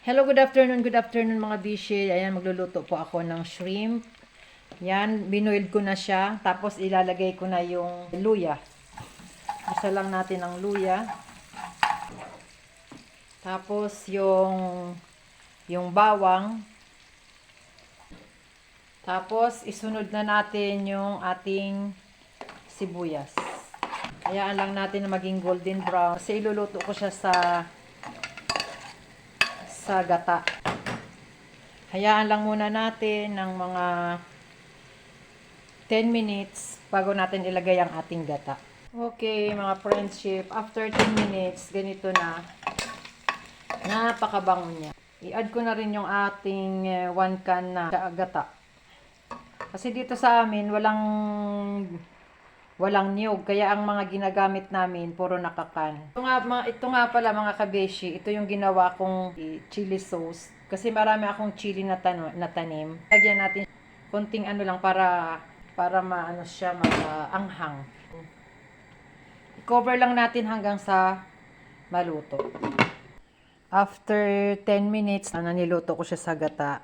Hello, good afternoon, good afternoon mga bishi. Ayan, magluluto po ako ng shrimp. Yan, binuild ko na siya. Tapos ilalagay ko na yung luya. Isa lang natin ang luya. Tapos yung yung bawang. Tapos isunod na natin yung ating sibuyas. Hayaan lang natin na maging golden brown. Kasi iluluto ko siya sa sa gata. Hayaan lang muna natin ng mga 10 minutes bago natin ilagay ang ating gata. Okay, mga friendship, after 10 minutes, ganito na. Napakabango niya. I-add ko na rin yung ating 1 can na gata. Kasi dito sa amin, walang walang niyog. Kaya ang mga ginagamit namin, puro nakakan. Ito nga, mga, ito nga pala mga kabeshi, ito yung ginawa kong chili sauce. Kasi marami akong chili na, tano, na tanim. Lagyan natin konting ano lang para para maano siya maanghang. I-cover lang natin hanggang sa maluto. After 10 minutes, na niluto ko siya sa gata.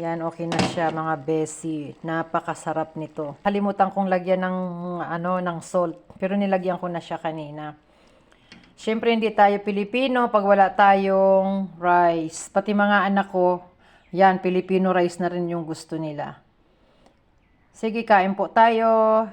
Yan, okay na siya mga besi. Napakasarap nito. Kalimutan kong lagyan ng ano ng salt, pero nilagyan ko na siya kanina. Siyempre hindi tayo Pilipino pag wala tayong rice. Pati mga anak ko, yan Filipino rice na rin yung gusto nila. Sige, kain po tayo.